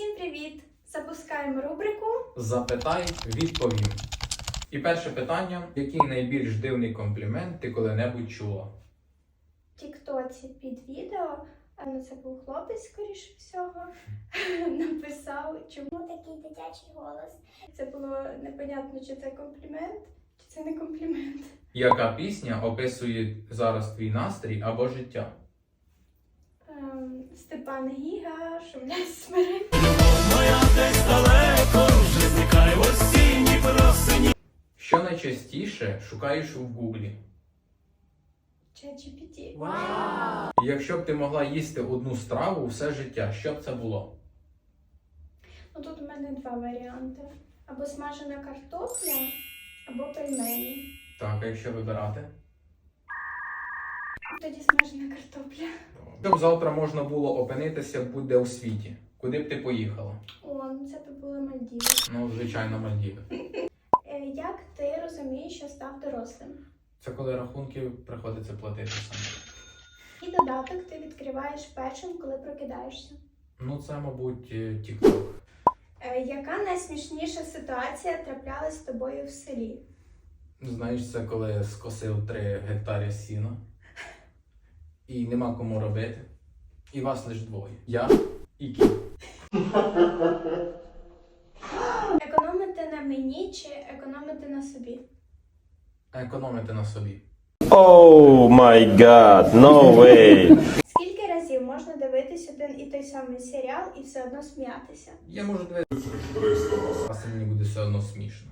Всім привіт! Запускаємо рубрику. Запитай, відповім. І перше питання: який найбільш дивний комплімент ти коли-небудь чула? в Тіктоці під відео. Ну, це був хлопець, скоріше всього, написав, чому такий дитячий голос. Це було непонятно, чи це комплімент, чи це не комплімент. Яка пісня описує зараз твій настрій або життя? Ем, Степан Гіга, шумлять смирень. Що найчастіше шукаєш у Гуглі? ChatGPT. Якщо б ти могла їсти одну страву все життя, що б це було? Ну тут у мене два варіанти: або смажена картопля, або пельмені. Так, а якщо вибирати? Тоді смажена картопля. Щоб завтра можна було опинитися будь-де у світі. Куди б ти поїхала? О, ну це б були Мальдіви. Ну, звичайно, Мальдіви. Е, Як ти розумієш, що став дорослим? Це коли рахунки приходиться платити саме. І додаток ти відкриваєш першим, коли прокидаєшся. Ну, це, мабуть, TikTok. Е, Яка найсмішніша ситуація траплялась з тобою в селі? Знаєш, це коли скосив 3 гектари сіна і нема кому робити. І вас лише двоє. Я і кіт. Економити на мені чи економити на собі? Економити на собі. Oh my god, no way. Скільки разів можна дивитись один і той самий серіал і все одно сміятися? Я можу дивитися. А це мені буде все одно смішно.